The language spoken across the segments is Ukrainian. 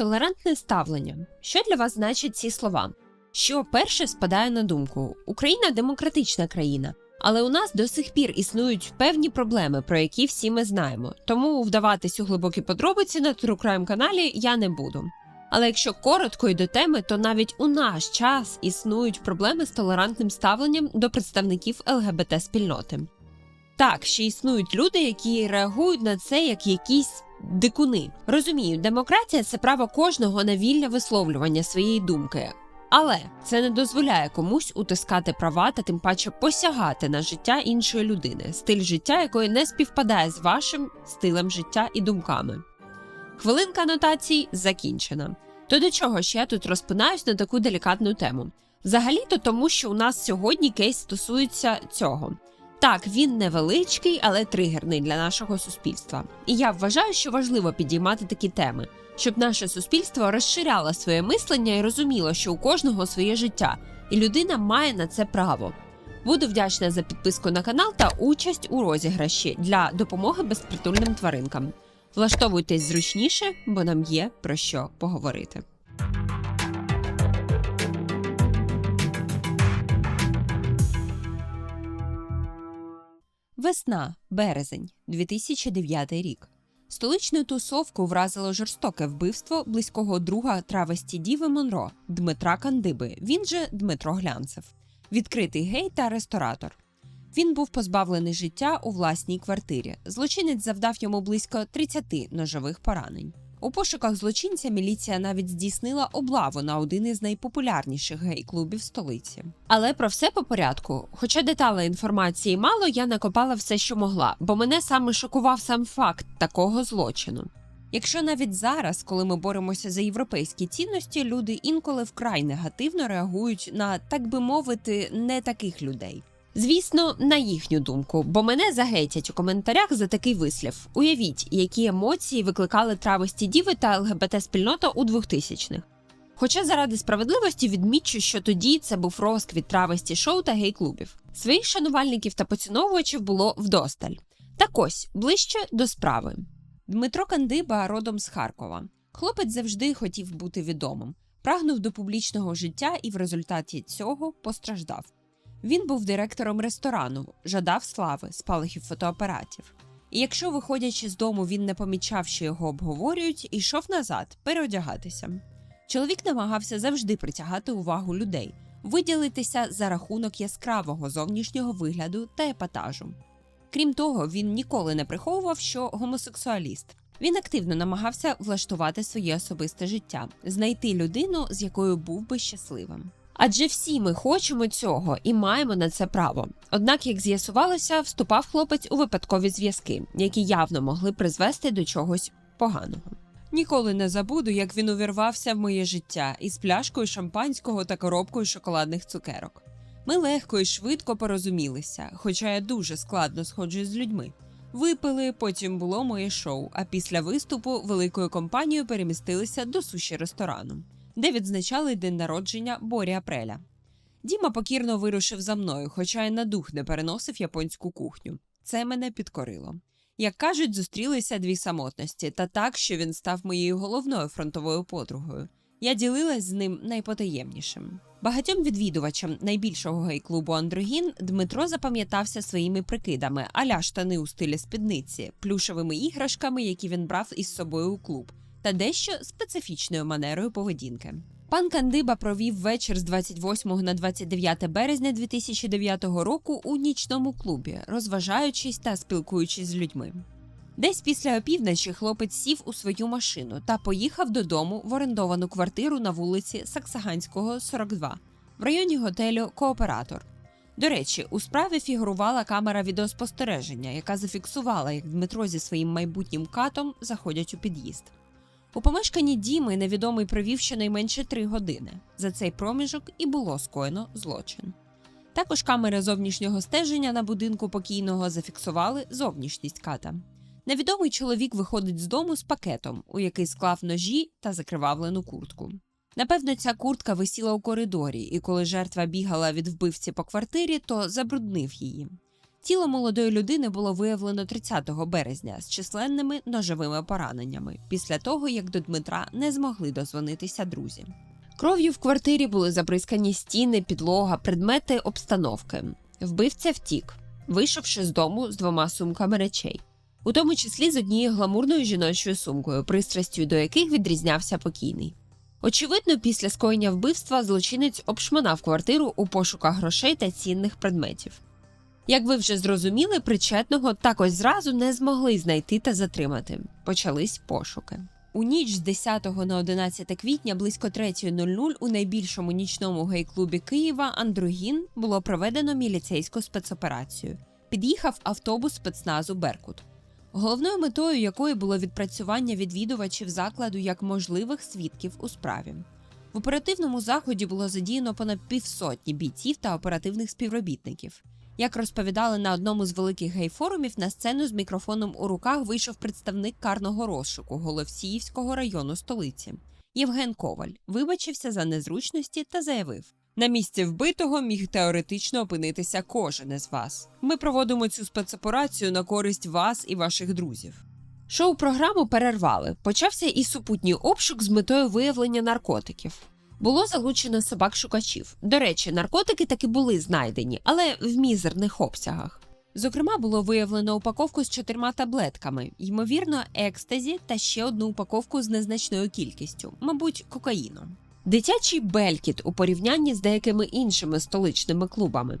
Толерантне ставлення. Що для вас значать ці слова? Що перше спадає на думку? Україна демократична країна, але у нас до сих пір існують певні проблеми, про які всі ми знаємо. Тому вдаватись у глибокі подробиці на Crime каналі я не буду. Але якщо коротко і до теми, то навіть у наш час існують проблеми з толерантним ставленням до представників ЛГБТ спільноти. Так, ще існують люди, які реагують на це як якісь дикуни. Розумію, демократія це право кожного на вільне висловлювання своєї думки. Але це не дозволяє комусь утискати права та тим паче посягати на життя іншої людини, стиль життя якої не співпадає з вашим стилем життя і думками. Хвилинка анотацій закінчена. То до чого ж я тут розпинаюсь на таку делікатну тему? Взагалі-то тому, що у нас сьогодні кейс стосується цього. Так, він невеличкий, але тригерний для нашого суспільства. І я вважаю, що важливо підіймати такі теми, щоб наше суспільство розширяло своє мислення і розуміло, що у кожного своє життя, і людина має на це право. Буду вдячна за підписку на канал та участь у розіграші для допомоги безпритульним тваринкам. Влаштовуйтесь зручніше, бо нам є про що поговорити. Весна, березень, 2009 рік. Столичну тусовку вразило жорстоке вбивство близького друга травесті Діви Монро Дмитра Кандиби. Він же Дмитро Глянцев, відкритий гей та ресторатор. Він був позбавлений життя у власній квартирі. Злочинець завдав йому близько 30 ножових поранень. У пошуках злочинця міліція навіть здійснила облаву на один із найпопулярніших гей-клубів столиці. Але про все по порядку. Хоча деталей інформації мало, я накопала все, що могла, бо мене саме шокував сам факт такого злочину. Якщо навіть зараз, коли ми боремося за європейські цінності, люди інколи вкрай негативно реагують на, так би мовити, не таких людей. Звісно, на їхню думку, бо мене загетять у коментарях за такий вислів. Уявіть, які емоції викликали травості діви та ЛГБТ спільнота у 2000-х. Хоча заради справедливості відмічу, що тоді це був розквіт травості шоу та гей-клубів. Своїх шанувальників та поціновувачів було вдосталь. Так ось ближче до справи. Дмитро Кандиба родом з Харкова. Хлопець завжди хотів бути відомим, прагнув до публічного життя і в результаті цього постраждав. Він був директором ресторану, жадав слави, спалахів фотоапаратів. І якщо, виходячи з дому, він не помічав, що його обговорюють, ішов назад переодягатися. Чоловік намагався завжди притягати увагу людей, виділитися за рахунок яскравого зовнішнього вигляду та епатажу. Крім того, він ніколи не приховував, що гомосексуаліст. Він активно намагався влаштувати своє особисте життя, знайти людину, з якою був би щасливим. Адже всі ми хочемо цього і маємо на це право. Однак, як з'ясувалося, вступав хлопець у випадкові зв'язки, які явно могли призвести до чогось поганого. Ніколи не забуду, як він увірвався в моє життя із пляшкою шампанського та коробкою шоколадних цукерок. Ми легко і швидко порозумілися, хоча я дуже складно сходжусь з людьми. Випили, потім було моє шоу. А після виступу великою компанією перемістилися до суші ресторану де відзначали день народження Борі Апреля. Діма покірно вирушив за мною, хоча й на дух не переносив японську кухню. Це мене підкорило. Як кажуть, зустрілися дві самотності, та так, що він став моєю головною фронтовою подругою. Я ділилась з ним найпотаємнішим. Багатьом відвідувачам найбільшого гей-клубу Андрогін Дмитро запам'ятався своїми прикидами, аля штани у стилі спідниці, плюшевими іграшками, які він брав із собою у клуб, та дещо специфічною манерою поведінки. Пан Кандиба провів вечір з 28 на 29 березня 2009 року у нічному клубі, розважаючись та спілкуючись з людьми. Десь після опівночі хлопець сів у свою машину та поїхав додому в орендовану квартиру на вулиці Саксаганського, 42, в районі готелю Кооператор. До речі, у справі фігурувала камера відеоспостереження, яка зафіксувала, як Дмитро зі своїм майбутнім катом заходять у під'їзд. У помешканні Діми невідомий провів щонайменше три години. За цей проміжок і було скоєно злочин. Також камери зовнішнього стеження на будинку покійного зафіксували зовнішність ката. Невідомий чоловік виходить з дому з пакетом, у який склав ножі та закривавлену куртку. Напевно, ця куртка висіла у коридорі, і коли жертва бігала від вбивці по квартирі, то забруднив її. Тіло молодої людини було виявлено 30 березня з численними ножовими пораненнями після того, як до Дмитра не змогли дозвонитися друзі. Кров'ю в квартирі були забризкані стіни, підлога, предмети обстановки. Вбивця втік, вийшовши з дому з двома сумками речей, у тому числі з однією гламурною жіночою сумкою, пристрастю до яких відрізнявся покійний. Очевидно, після скоєння вбивства злочинець обшмонав квартиру у пошуках грошей та цінних предметів. Як ви вже зрозуміли, причетного також зразу не змогли знайти та затримати. Почались пошуки. У ніч з 10 на 11 квітня близько 3.00 у найбільшому нічному гей-клубі Києва Андрогін було проведено міліцейську спецоперацію. Під'їхав автобус спецназу Беркут, головною метою якої було відпрацювання відвідувачів закладу як можливих свідків у справі. В оперативному заході було задіяно понад півсотні бійців та оперативних співробітників. Як розповідали на одному з великих гей-форумів, на сцену з мікрофоном у руках вийшов представник карного розшуку Голосіївського району столиці. Євген Коваль вибачився за незручності та заявив: на місці вбитого міг теоретично опинитися кожен із вас. Ми проводимо цю спецоперацію на користь вас і ваших друзів. Шоу програму перервали. Почався і супутній обшук з метою виявлення наркотиків. Було залучено собак-шукачів. До речі, наркотики таки були знайдені, але в мізерних обсягах. Зокрема, було виявлено упаковку з чотирма таблетками, ймовірно, екстазі та ще одну упаковку з незначною кількістю, мабуть, кокаїну. Дитячий белькіт у порівнянні з деякими іншими столичними клубами.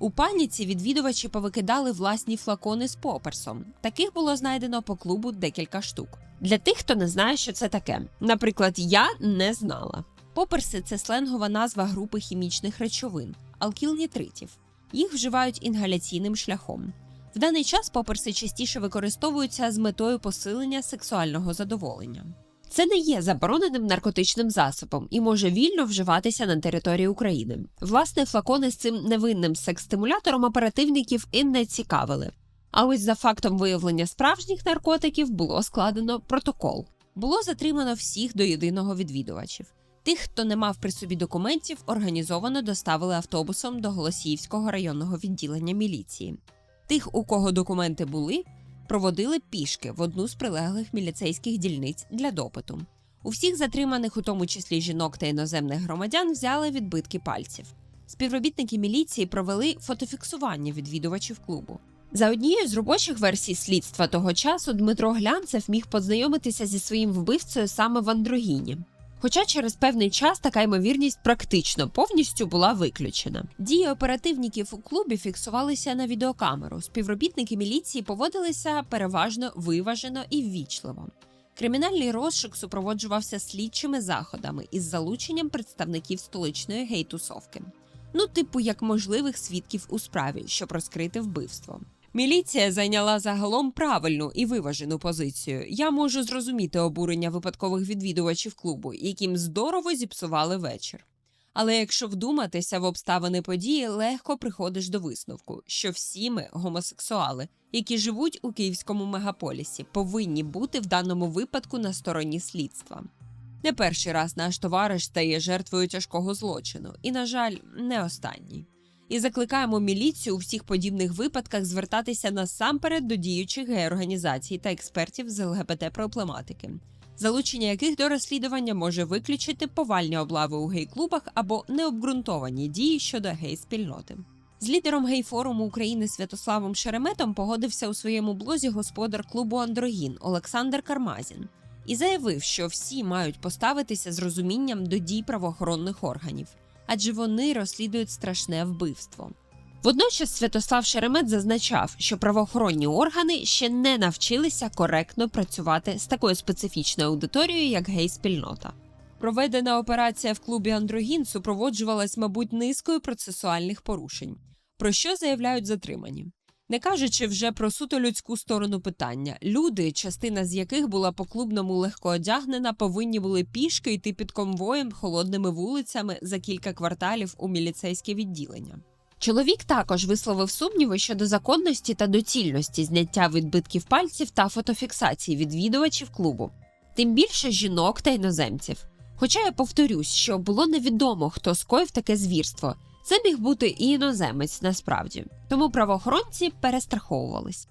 У паніці відвідувачі повикидали власні флакони з поперсом. Таких було знайдено по клубу декілька штук. Для тих, хто не знає, що це таке. Наприклад, я не знала. Поперси це сленгова назва групи хімічних речовин алкілнітритів. Їх вживають інгаляційним шляхом. В даний час поперси частіше використовуються з метою посилення сексуального задоволення. Це не є забороненим наркотичним засобом і може вільно вживатися на території України. Власне, флакони з цим невинним секс-стимулятором оперативників і не цікавили. А ось за фактом виявлення справжніх наркотиків було складено протокол. Було затримано всіх до єдиного відвідувачів. Тих, хто не мав при собі документів, організовано доставили автобусом до Голосіївського районного відділення міліції. Тих, у кого документи були, проводили пішки в одну з прилеглих міліцейських дільниць для допиту. У всіх затриманих, у тому числі жінок та іноземних громадян, взяли відбитки пальців. Співробітники міліції провели фотофіксування відвідувачів клубу. За однією з робочих версій слідства того часу Дмитро Глянцев міг познайомитися зі своїм вбивцею саме в Андрогіні. Хоча через певний час така ймовірність практично повністю була виключена. Дії оперативників у клубі фіксувалися на відеокамеру. Співробітники міліції поводилися переважно виважено і ввічливо. Кримінальний розшук супроводжувався слідчими заходами із залученням представників столичної гейтусовки. Ну, типу, як можливих свідків у справі, щоб розкрити вбивство. Міліція зайняла загалом правильну і виважену позицію. Я можу зрозуміти обурення випадкових відвідувачів клубу, яким здорово зіпсували вечір. Але якщо вдуматися в обставини події, легко приходиш до висновку, що всі ми гомосексуали, які живуть у київському мегаполісі, повинні бути в даному випадку на стороні слідства. Не перший раз наш товариш стає жертвою тяжкого злочину, і, на жаль, не останній і закликаємо міліцію у всіх подібних випадках звертатися насамперед до діючих гей-організацій та експертів з ЛГБТ проблематики, залучення яких до розслідування може виключити повальні облави у гей-клубах або необґрунтовані дії щодо гей-спільноти. З лідером гей-форуму України Святославом Шереметом погодився у своєму блозі господар клубу Андрогін Олександр Кармазін і заявив, що всі мають поставитися з розумінням до дій правоохоронних органів адже вони розслідують страшне вбивство. Водночас Святослав Шеремет зазначав, що правоохоронні органи ще не навчилися коректно працювати з такою специфічною аудиторією, як гей-спільнота. Проведена операція в клубі Андрогін супроводжувалась, мабуть, низкою процесуальних порушень, про що заявляють затримані. Не кажучи вже про суто людську сторону питання, люди, частина з яких була по клубному легко одягнена, повинні були пішки йти під конвоєм холодними вулицями за кілька кварталів у міліцейське відділення. Чоловік також висловив сумніви щодо законності та доцільності зняття відбитків пальців та фотофіксації відвідувачів клубу, тим більше жінок та іноземців. Хоча я повторюсь, що було невідомо, хто скоїв таке звірство. Це міг бути і іноземець насправді, тому правоохоронці перестраховувались.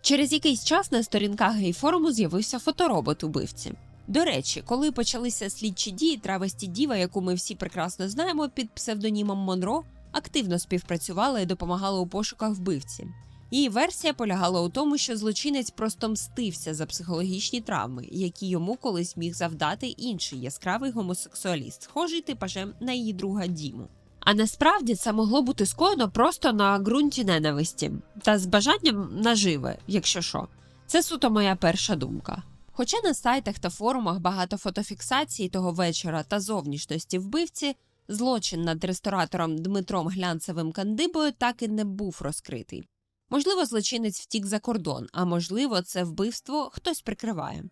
Через якийсь час на сторінках гей-форуму з'явився фоторобот убивці. До речі, коли почалися слідчі дії, травесті діва, яку ми всі прекрасно знаємо, під псевдонімом Монро, активно співпрацювала і допомагала у пошуках вбивці. Її версія полягала у тому, що злочинець просто мстився за психологічні травми, які йому колись міг завдати інший яскравий гомосексуаліст, схожий типажем на її друга Діму. А насправді це могло бути скоєно просто на ґрунті ненависті та з бажанням наживе, якщо що. Це суто моя перша думка. Хоча на сайтах та форумах багато фотофіксацій того вечора та зовнішності вбивці, злочин над ресторатором Дмитром Глянцевим Кандибою так і не був розкритий. Можливо, злочинець втік за кордон, а можливо, це вбивство хтось прикриває.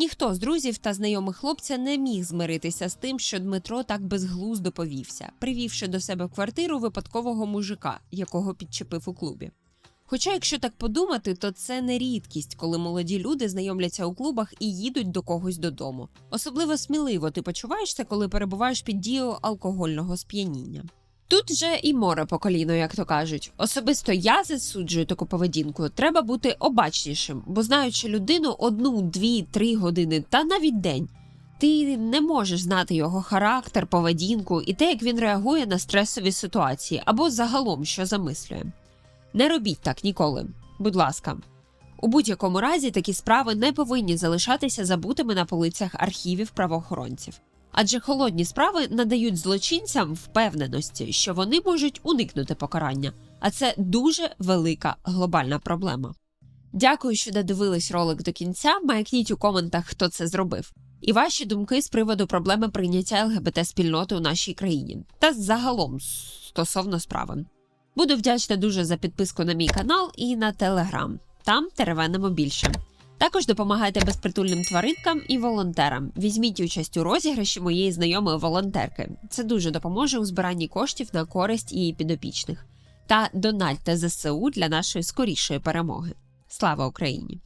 Ніхто з друзів та знайомих хлопця не міг змиритися з тим, що Дмитро так безглуздо повівся, привівши до себе квартиру випадкового мужика, якого підчепив у клубі. Хоча, якщо так подумати, то це не рідкість, коли молоді люди знайомляться у клубах і їдуть до когось додому. Особливо сміливо ти почуваєшся, коли перебуваєш під дією алкогольного сп'яніння. Тут же і море по коліно, як то кажуть. Особисто я засуджую таку поведінку. Треба бути обачнішим, бо знаючи людину одну, дві, три години та навіть день. Ти не можеш знати його характер, поведінку і те, як він реагує на стресові ситуації або загалом що замислює. Не робіть так ніколи, будь ласка. У будь-якому разі такі справи не повинні залишатися забутими на полицях архівів правоохоронців. Адже холодні справи надають злочинцям впевненості, що вони можуть уникнути покарання, а це дуже велика глобальна проблема. Дякую, що додивились ролик до кінця. Маякніть у коментах, хто це зробив, і ваші думки з приводу проблеми прийняття ЛГБТ спільноти у нашій країні та загалом стосовно справи. Буду вдячна дуже за підписку на мій канал і на телеграм. Там теревенимо більше. Також допомагайте безпритульним тваринкам і волонтерам. Візьміть участь у розіграші моєї знайомої волонтерки. Це дуже допоможе у збиранні коштів на користь її підопічних. Та дональте ЗСУ для нашої скорішої перемоги. Слава Україні!